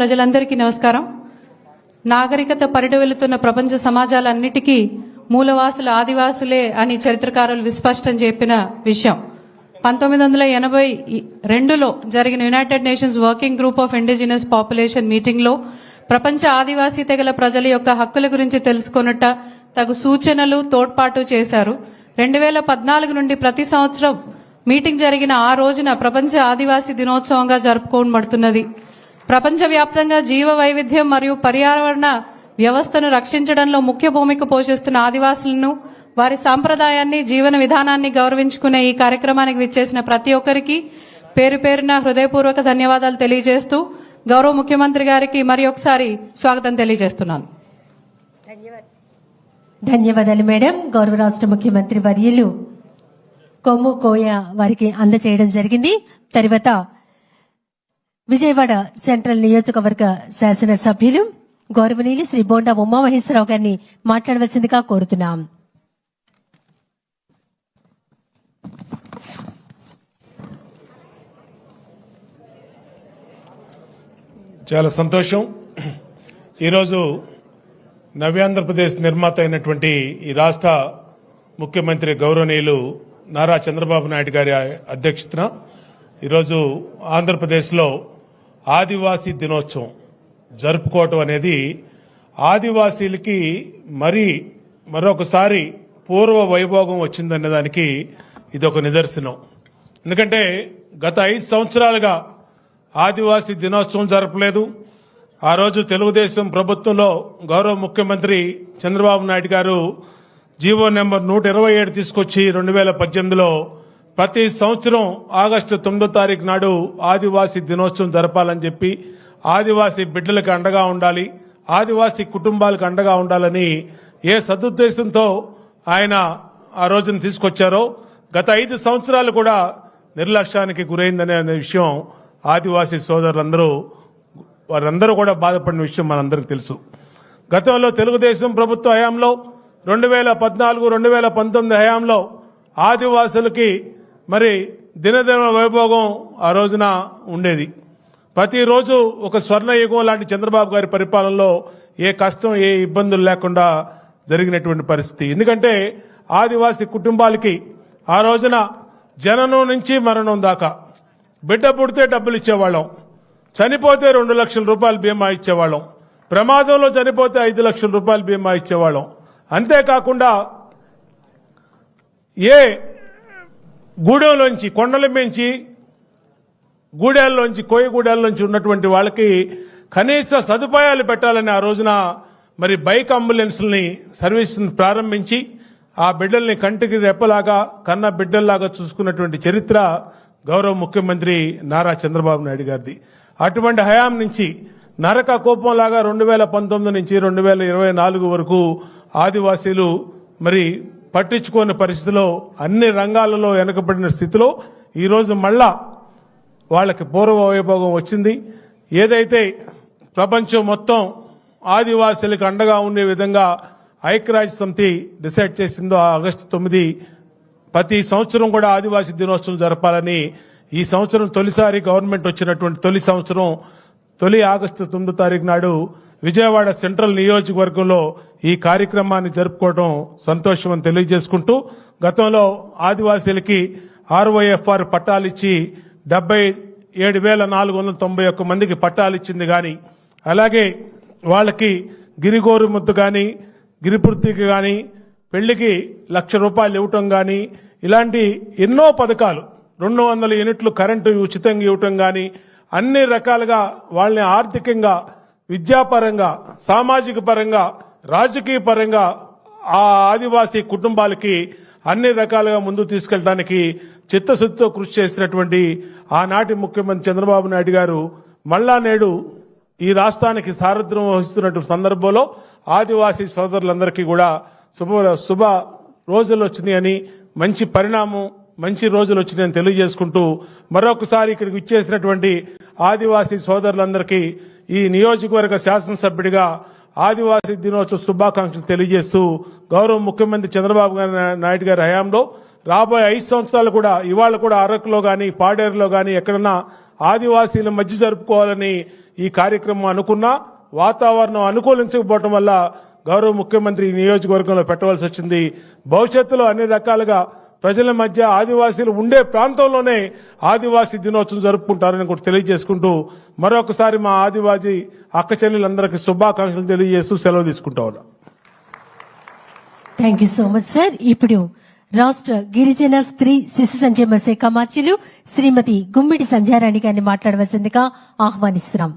ప్రజలందరికీ నమస్కారం. నాగరికత పరిట వెళుతున్న ప్రపంచ సమాజాలన్నిటికీ మూలవాసులు ఆదివాసులే అని చరిత్రకారులు విస్పష్టం చెప్పిన విషయం. పంతొమ్మిది వందల ఎనభై రెండులో జరిగిన United Nations working group of indigenous population మీటింగ్లో ప్రపంచ ఆదివాసీ తెగల ప్రజల యొక్క హక్కుల గురించి తెలుసుకొనుట తగు సూచనలు తోడ్పాటు చేశారు. రెండు వేల పద్నాలుగు నుండి ప్రతి సంవత్సరం మీటింగ్ జరిగిన ఆ రోజున ప్రపంచ ఆదివాసీ దినోత్సవంగా జరుపుకోబడుతున్నది. ప్రపంచవ్యాప్తంగా జీవ వైవిధ్యం మరియు పర్యావరణ వ్యవస్థను రక్షించడంలో ముఖ్య భూమిక పోషిస్తున్న ఆదివాసులను వారి సాంప్రదాయాన్ని జీవన విధానాన్ని గౌరవించుకునే ఈ కార్యక్రమానికి విచ్చేసిన ప్రతి ఒక్కరికి పేరు పేరున హృదయపూర్వక ధన్యవాదాలు తెలియజేస్తూ గౌరవ ముఖ్యమంత్రి గారికి మరి ఒకసారి స్వాగతం తెలియజేస్తున్నాను. ధన్యవాదాలు మేడం. గౌరవ రాష్ట్ర ముఖ్యమంత్రి వర్యులు కొమ్ము కోయ వారికి అందచేయడం జరిగింది. తర్వాత విజయవాడ సెంట్రల్ నియోజకవర్గ శాసన సభ్యులు గౌరవనీయులు శ్రీ బోండా ఉమామహేశ్వరరావు గారిని మాట్లాడవలసిందిగా కోరుతున్నాం. చాలా సంతోషం. ఈరోజు నవ్యాంధ్రప్రదేశ్ నిర్మాత అయినటువంటి ఈ రాష్ట్ర ముఖ్యమంత్రి గౌరవనీయులు నారా చంద్రబాబు నాయుడు గారి అధ్యక్షతన ఈరోజు ఆంధ్రప్రదేశ్లో ఆదివాసీ దినోత్సవం జరుపుకోవటం అనేది ఆదివాసీలకి మరి మరొకసారి పూర్వ వైభోగం వచ్చిందనే దానికి ఇది ఒక నిదర్శనం. ఎందుకంటే గత ఐదు సంవత్సరాలుగా ఆదివాసీ దినోత్సవం జరపలేదు. ఆ రోజు తెలుగుదేశం ప్రభుత్వంలో గౌరవ ముఖ్యమంత్రి చంద్రబాబు నాయుడు గారు జీవో నెంబర్ నూట ఇరవై ఏడు తీసుకొచ్చి రెండు వేల పద్దెనిమిదిలో ప్రతి సంవత్సరం ఆగస్టు తొమ్మిదో తారీఖు నాడు ఆదివాసీ దినోత్సవం జరపాలని చెప్పి ఆదివాసీ బిడ్డలకు అండగా ఉండాలి ఆదివాసీ కుటుంబాలకు అండగా ఉండాలని ఏ సదుద్దేశంతో ఆయన ఆ రోజున తీసుకొచ్చారో గత ఐదు సంవత్సరాలు కూడా నిర్లక్ష్యానికి గురైందనే అనే విషయం ఆదివాసీ సోదరులందరూ వారందరూ కూడా బాధపడిన విషయం మనందరికీ తెలుసు. గతంలో తెలుగుదేశం ప్రభుత్వ హయాంలో రెండు వేల పద్నాలుగు రెండు వేల పంతొమ్మిది హయాంలో ఆదివాసులకి మరి దినదిన వైభోగం ఆ రోజున ఉండేది. ప్రతిరోజు ఒక స్వర్ణయుగం లాంటి చంద్రబాబు గారి పరిపాలనలో ఏ కష్టం ఏ ఇబ్బందులు లేకుండా జరిగినటువంటి పరిస్థితి. ఎందుకంటే ఆదివాసి కుటుంబాలకి ఆ రోజున జననం నుంచి మరణం దాకా బిడ్డ పుడితే డబ్బులు ఇచ్చేవాళ్ళం. చనిపోతే రెండు లక్షల రూపాయలు బీమా ఇచ్చేవాళ్ళం. ప్రమాదంలో చనిపోతే ఐదు లక్షల రూపాయలు బీమా ఇచ్చేవాళ్ళం. అంతేకాకుండా ఏ గూడెంలోంచి కొండల నుంచి గూడెల్లోంచి కోయగూడెల్లోంచి ఉన్నటువంటి వాళ్ళకి కనీస సదుపాయాలు పెట్టాలని ఆ రోజున మరి బైక్ అంబులెన్స్ని సర్వీస్ని ప్రారంభించి ఆ బిడ్డల్ని కంటికి రెప్పలాగా కన్న బిడ్డల్లాగా చూసుకున్నటువంటి చరిత్ర గౌరవ ముఖ్యమంత్రి నారా చంద్రబాబు నాయుడు గారిది. అటువంటి హయాం నుంచి నరక కోపంలాగా రెండు వేల పంతొమ్మిది నుంచి రెండు వేల ఇరవై నాలుగు వరకు ఆదివాసీలు మరి పట్టించుకోని పరిస్థితిలో అన్ని రంగాలలో వెనకబడిన స్థితిలో ఈరోజు మళ్ళా వాళ్ళకి పూర్వ వైభోగం వచ్చింది. ఏదైతే ప్రపంచం మొత్తం ఆదివాసులకు అండగా ఉండే విధంగా ఐక్యరాజ్య సమితి డిసైడ్ చేసిందో ఆగస్టు తొమ్మిది ప్రతి సంవత్సరం కూడా ఆదివాసీ దినోత్సవం జరపాలని ఈ సంవత్సరం తొలిసారి గవర్నమెంట్ వచ్చినటువంటి తొలి సంవత్సరం తొలి ఆగస్టు తొమ్మిదో తారీఖు నాడు విజయవాడ సెంట్రల్ నియోజకవర్గంలో ఈ కార్యక్రమాన్ని జరుపుకోవడం సంతోషం అని తెలియజేసుకుంటూ గతంలో ఆదివాసీలకి ఆర్వైఎఫ్ఆర్ పట్టాలిచ్చి డెబ్బై ఏడు వేల నాలుగు వందల తొంభై ఒక్క మందికి పట్టాలు ఇచ్చింది కానీ అలాగే వాళ్ళకి గిరిగోరు ముద్దు కానీ గిరిపృతికి కానీ పెళ్ళికి లక్ష రూపాయలు ఇవ్వటం కానీ ఇలాంటి ఎన్నో పథకాలు రెండు వందల యూనిట్లు కరెంటు ఉచితంగా ఇవ్వటం కానీ అన్ని రకాలుగా వాళ్ళని ఆర్థికంగా విద్యాపరంగా సామాజిక పరంగా రాజకీయ పరంగా ఆ ఆదివాసీ కుటుంబాలకి అన్ని రకాలుగా ముందు తీసుకెళ్ళడానికి చిత్తశుద్ధితో కృషి చేసినటువంటి ఆనాటి ముఖ్యమంత్రి చంద్రబాబు నాయుడు గారు మళ్ళా నేడు ఈ రాష్ట్రానికి సారథ్యం వహిస్తున్నటువంటి సందర్భంలో ఆదివాసీ సోదరులందరికీ కూడా శుభ శుభ రోజులు వచ్చినాయని మంచి పరిణామం మంచి రోజులు వచ్చినాయని తెలియజేసుకుంటూ మరొకసారి ఇక్కడికి ఇచ్చేసినటువంటి ఆదివాసీ సోదరులందరికీ ఈ నియోజకవర్గ శాసనసభ్యుడిగా ఆదివాసీ దినోత్సవ శుభాకాంక్షలు తెలియజేస్తూ గౌరవ ముఖ్యమంత్రి చంద్రబాబు నాయుడు గారి హయాంలో రాబోయే ఐదు సంవత్సరాలు కూడా ఇవాళ కూడా అరకులో కానీ పాడేరులో కానీ ఎక్కడన్నా ఆదివాసీల మధ్య జరుపుకోవాలని ఈ కార్యక్రమం అనుకున్నా వాతావరణం అనుకూలించకపోవటం వల్ల గౌరవ ముఖ్యమంత్రి నియోజకవర్గంలో పెట్టవలసి వచ్చింది. భవిష్యత్తులో అన్ని రకాలుగా ప్రజల మధ్య ఆదివాసీలు ఉండే ప్రాంతంలోనే ఆదివాసీ దినోత్సవం జరుపుకుంటారని కూడా తెలియజేసుకుంటూ మరొకసారి మా ఆదివాసీ అక్క చెల్లెలందరికీ శుభాకాంక్షలు తెలియజేస్తూ సెలవు తీసుకుంటా thank you so much sir ఇప్పుడు రాష్ట్ర గిరిజన స్త్రీ శిశు సంక్షేమ శాఖ మార్చిలు శ్రీమతి గుమ్మిడి సంధ్యారాణి గారిని మాట్లాడవలసిందిగా ఆహ్వానిస్తున్నాం.